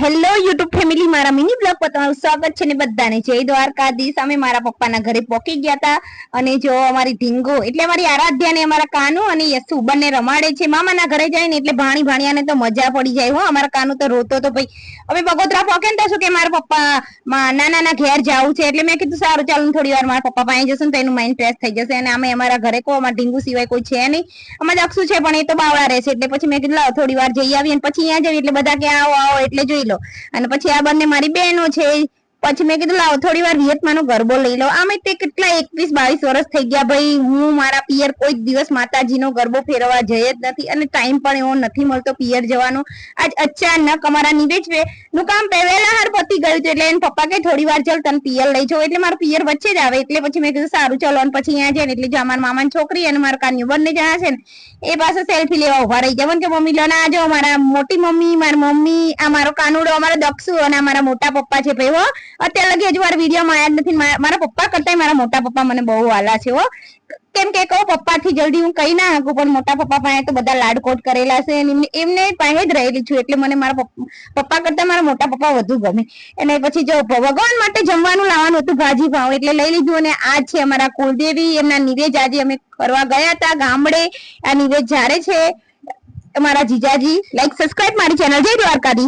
Hello YouTube family મારા mini blog પર તમારું સ્વાગત છે ને બધાને. જય દ્વારકાધીશ. અમે મારા પપ્પાના ઘરે પહોંચી ગયા હતા. અને જો અમારી ઢીંગો, એટલે અમારી આરાધ્યા ને અમારા કાનુ અને યસુ બંને રમાડે છે. મામાના ઘરે જાય ને એટલે ભાણી ભાણિયાને તો મજા પડી જાય. હો, અમારા કાનુ તો રોતો તો ભાઈ. અમે બગોદરા પોકે ને શું કે મારા પપ્પા? નાના ના ઘેર જવું છે એટલે મેં કીધું સારું, ચાલો થોડી વાર મારા પપ્પા પાસે જશે ને તો એનું માઇન્ડ ફ્રેશ થઈ જશે અને અમે અમારા ઘરે કો અમારા ઢીંગુ સિવાય કોઈ છે નહીં. અમારે અક્ષુ છે પણ એ તો બાવળા રહેશે એટલે પછી મેં કીધું, લાવો થોડી વાર જઈ આવીએ અને પછી અહીંયા જઈએ, એટલે બધા કે આવો આવો, એટલે જોઈ લો. અને પછી આ બંને મારી બહેનો છે પછી મેં કીધું, લાવો, થોડી વાર વિયતમાનો ગરબો લઈ લો. આમે તે કેટલા એકવીસ બાવીસ વર્ષ થઈ ગયા ભાઈ. હું મારા પિયર કોઈ દિવસ માતાજીનો ગરબો ફેરવવા જઈ જ નથી અને ટાઈમ પણ એવો નથી મળતો પિયર જવાનો. આજ અચાનક અમારા નીરજનું કામ પહેલા હાર પતી ગયું હતું એટલે એને પપ્પા કે, થોડી વાર ચાલ, તને પિયર લઈ જાઓ એટલે મારું પિયર વચ્ચે જ આવે. એટલે પછી મેં કીધું, સારું, ચલો, અને પછી અહીંયા જાય ને એટલે જો અમારા મામાની છોકરી અને મારા કાન્યું બંને જણા છે ને, એ પાસે સેલ્ફી લેવા ઊભા રહી જવાનું કે, મમ્મી, લો આજો મારા મોટી મમ્મી, મારી મમ્મી, આ મારો કાનુડો, અમારા દક્ષુ અને અમારા મોટા પપ્પા છે ભાઈ, હો. અત્યાર લગી હજુ મારા વિડીયોમાં આયા જ નથી. મારા પપ્પા કરતા મારા મોટા પપ્પા મને બહુ વાલા છે કેમ કે કહો પપ્પા થી જલ્દી હું કહી ના શકું પણ મોટા પપ્પા પાસે તો બધા લાડકોટ કરેલા છે એમને પાસે જ રહેલી છું, એટલે મને મારા પપ્પા કરતા મારા મોટા પપ્પા વધુ ગમે. અને પછી જો ભગવાન માટે જમવાનું લાવવાનું હતું, ભાજી ભાવ, એટલે લઈ લીધું અને આ છે અમારા કુલદેવી એમના નિવેજ આજે અમે કરવા ગયા હતા, ગામડે. આ નિવેજ જ્યારે છે. અમારા જીજાજી લાઈક સબસ્ક્રાઇબ મારી ચેનલ જય દ્વારકાધી